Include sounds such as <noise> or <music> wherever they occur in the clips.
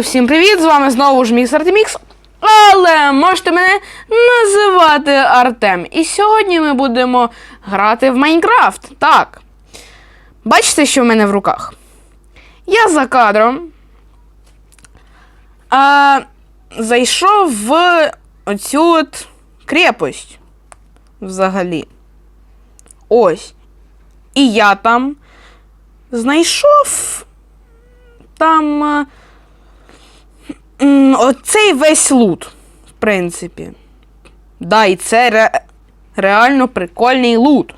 Всім привіт! З вами знову ж Мікс Артемікс. Але можете мене називати Артем. І сьогодні ми будемо грати в Майнкрафт. Так. Бачите, що в мене в руках? Я за кадром. А, зайшов в оцю от крепость. Взагалі. Ось. І я там знайшов там е, оцей весь лут, в принципі. Да, і це ре- реально прикольний лут.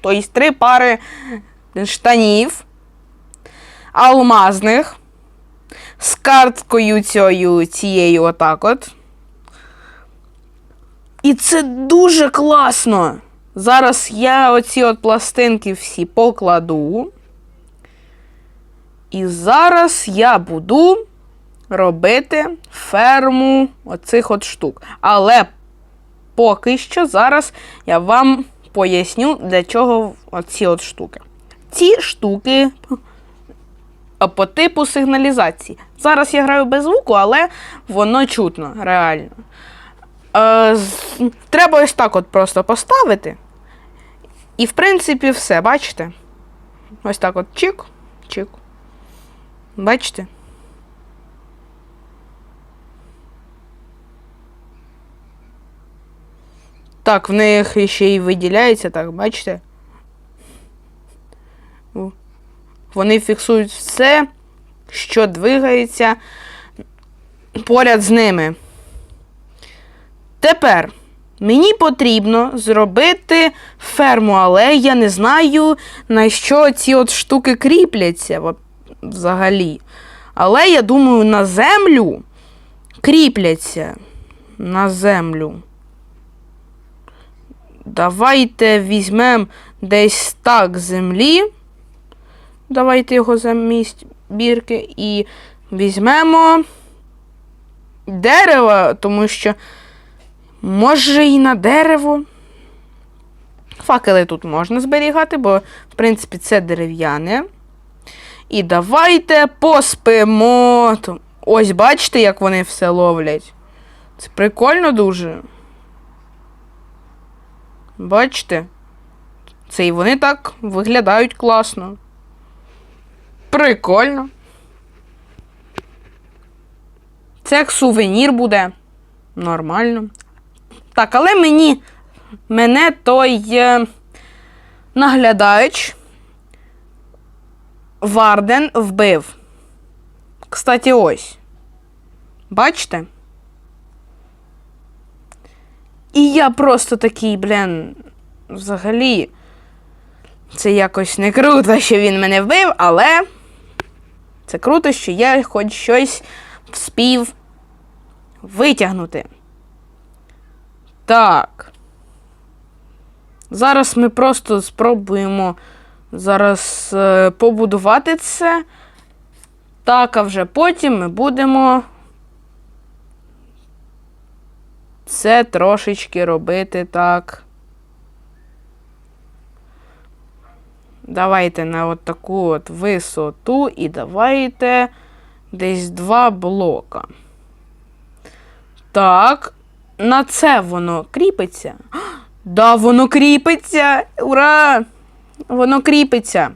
Тобто три пари штанів алмазних з карткою цією, цією отак от. І це дуже класно. Зараз я оці от пластинки всі покладу. І зараз я буду робити ферму оцих от штук. Але поки що зараз я вам поясню, для чого оці от штуки. Ці штуки по типу сигналізації. Зараз я граю без звуку, але воно чутно, реально. Е, треба ось так от просто поставити. І, в принципі, все, бачите? Ось так от чик, чик. Бачите? Так, в них ще й виділяється, так, бачите? Вони фіксують все, що двигається поряд з ними. Тепер мені потрібно зробити ферму, але я не знаю, на що ці от штуки кріпляться взагалі. Але я думаю, на землю кріпляться. На землю. Давайте візьмемо десь так землі. Давайте його замість бірки. І візьмемо дерево, тому що може і на дерево. Факели тут можна зберігати, бо, в принципі, це дерев'яне. І давайте поспимо. Ось бачите, як вони все ловлять. Це прикольно дуже. Бачите? Це і вони так виглядають класно. Прикольно. Це як сувенір буде. Нормально. Так, але мені. Мене той е, наглядач Варден вбив. Кстати, ось. Бачите? І я просто такий, блін, взагалі. Це якось не круто, що він мене вбив, але це круто, що я хоч щось вспів витягнути. Так. Зараз ми просто спробуємо зараз е, побудувати це. Так, а вже потім ми будемо це трошечки робити так. Давайте на от таку от висоту і давайте десь два блока. Так, на це воно кріпиться. <gasps> Да, воно кріпиться! Ура! Воно кріпиться.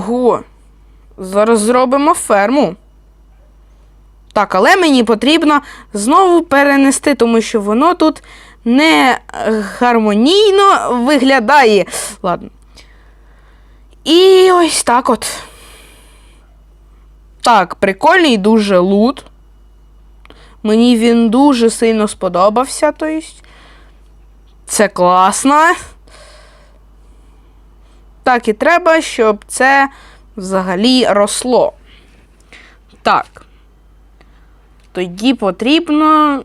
Ого! Зараз зробимо ферму. Так, але мені потрібно знову перенести, тому що воно тут не гармонійно виглядає. Ладно. І ось так от. Так, прикольний дуже лут. Мені він дуже сильно сподобався. Тобто. Це класно. Так, і треба, щоб це взагалі росло. Так. Тоді потрібно.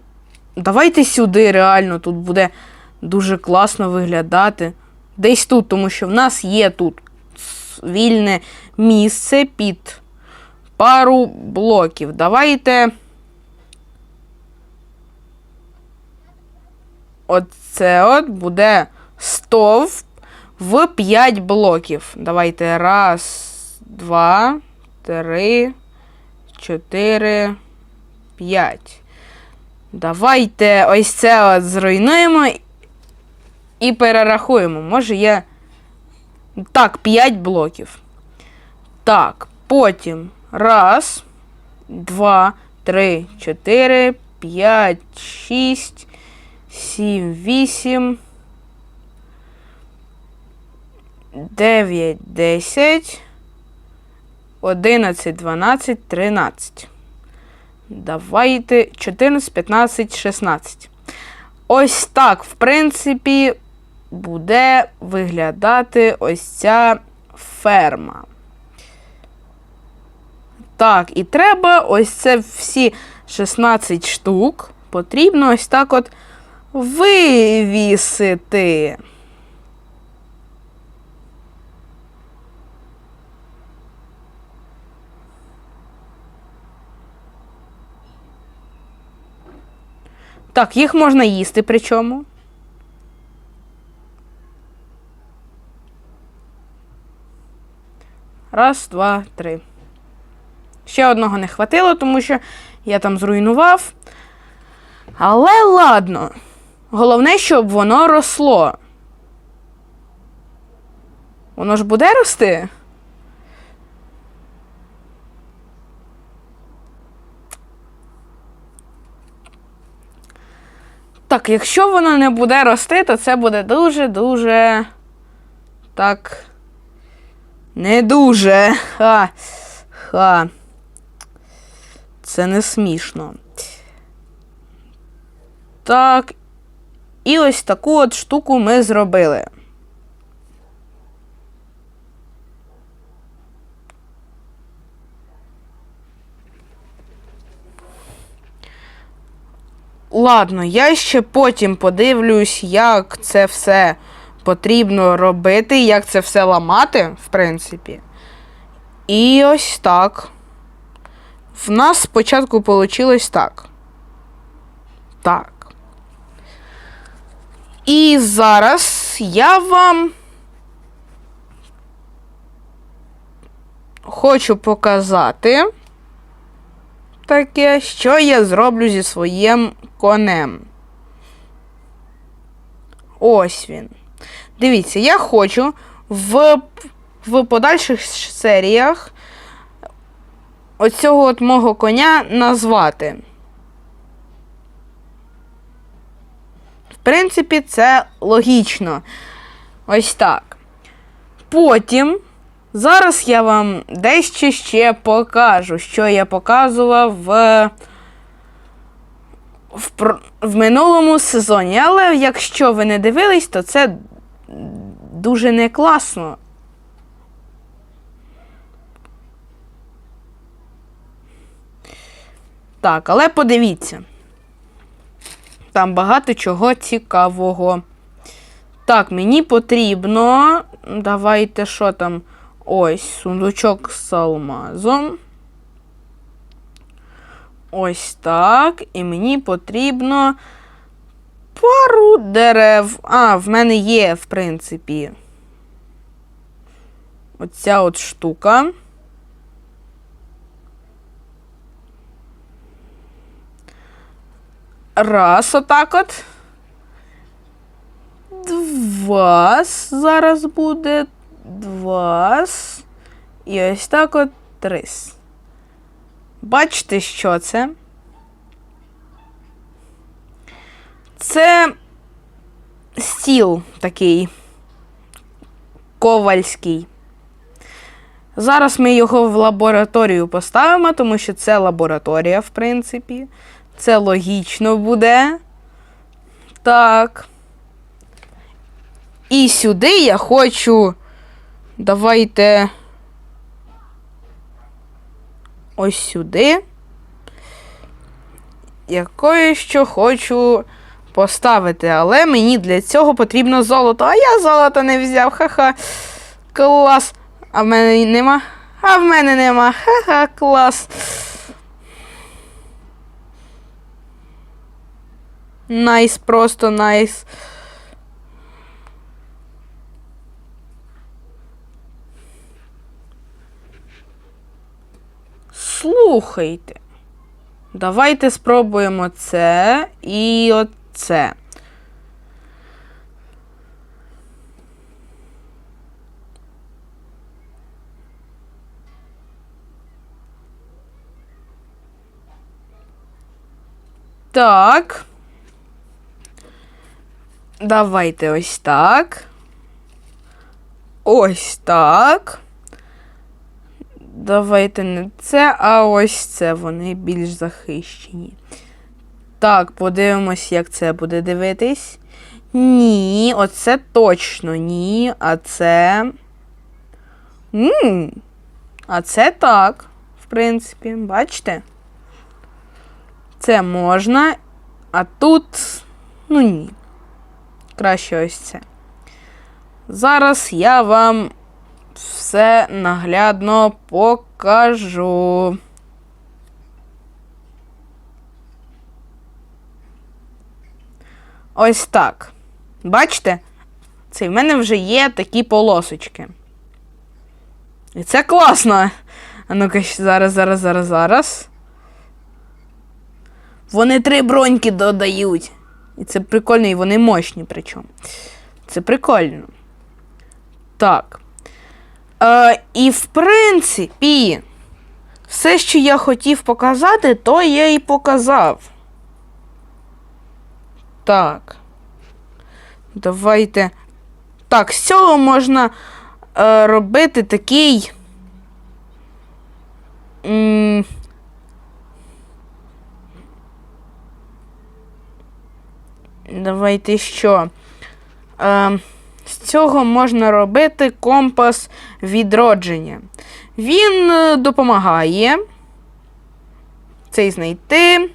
Давайте сюди, реально, тут буде дуже класно виглядати. Десь тут, тому що в нас є тут вільне місце під пару блоків. Давайте оце от буде стовп в 5 блоків. Давайте раз, два, три, чотири, п'ять. Давайте ось це от зруйнуємо і перерахуємо. Може є. Так, 5 блоків. Так, потім. Раз, два, три, чотири, п'ять, шість, сім, вісім. Дев'ять, десять. Одинадцять, дванадцять, тринадцять. Давайте 14, 15, 16. Ось так, в принципі, буде виглядати ось ця ферма. Так, і треба ось це всі 16 штук потрібно ось так от вивісити. Так, їх можна їсти причому. Раз, два, три. Ще одного не хватило, тому що я там зруйнував. Але ладно. Головне, щоб воно росло. Воно ж буде рости? Так, якщо воно не буде рости, то це буде дуже-дуже. Так. Не дуже. Ха. Ха. Це не смішно. Так. І ось таку от штуку ми зробили. Ладно, я ще потім подивлюсь, як це все потрібно робити, як це все ламати, в принципі. І ось так. В нас спочатку вийшло так. Так. І зараз я вам хочу показати таке, що я зроблю зі своїм конем. Ось він. Дивіться, я хочу в, в подальших серіях оцього от мого коня назвати. В принципі, це логічно. Ось так. Потім, зараз я вам дещо ще покажу, що я показував в, в, в минулому сезоні. Але якщо ви не дивились, то це дуже не класно. Так, але подивіться. Там багато чого цікавого. Так, мені потрібно. Давайте що там? Ось, сундучок з алмазом. Ось так. І мені потрібно пару дерев. А, в мене є, в принципі. Оця от штука. Раз, отак от. Два. Зараз буде. Два. І ось так от три. Бачите, що це? Це стіл такий ковальський. Зараз ми його в лабораторію поставимо, тому що це лабораторія, в принципі. Це логічно буде. Так. І сюди я хочу. Давайте. Ось сюди. Якою що хочу поставити, але мені для цього потрібно золото. А я золото не взяв. Ха-ха. Клас. А в мене нема. А в мене нема. Ха-ха, клас. Найс, просто найс. Слухайте. Давайте спробуємо це і оце. Так. Давайте ось так. Ось так. Давайте не це, а ось це. Вони більш захищені. Так, подивимось, як це буде дивитись. Ні, оце точно ні. А це. м А це так, в принципі, бачите? Це можна, а тут. Ну ні. Краще ось це. Зараз я вам все наглядно покажу. Ось так. Бачите? Це в мене вже є такі полосочки. І це класно. А ну-ка, зараз, зараз, зараз, зараз. Вони три броньки додають. І це прикольно, і вони мощні причому. Це прикольно. Так. Е, і в принципі, все, що я хотів показати, то я і показав. Так. Давайте. Так, з цього можна е, робити такий. М- Давайте що. Е, з цього можна робити компас відродження. Він е, допомагає цей знайти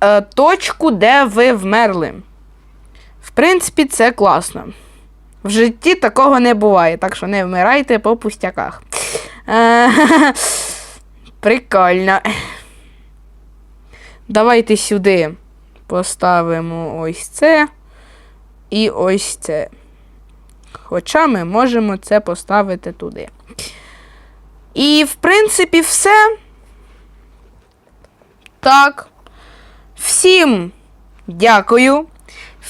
е, точку, де ви вмерли. В принципі, це класно. В житті такого не буває, так що не вмирайте по пустяках. Е, <laughs> Прикольно. Давайте сюди поставимо ось це і ось це. Хоча ми можемо це поставити туди. І, в принципі, все. Так. Всім дякую.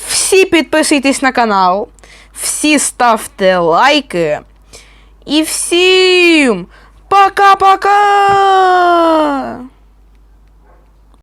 Всі підписуйтесь на канал. Всі ставте лайки. І всім пока-пока!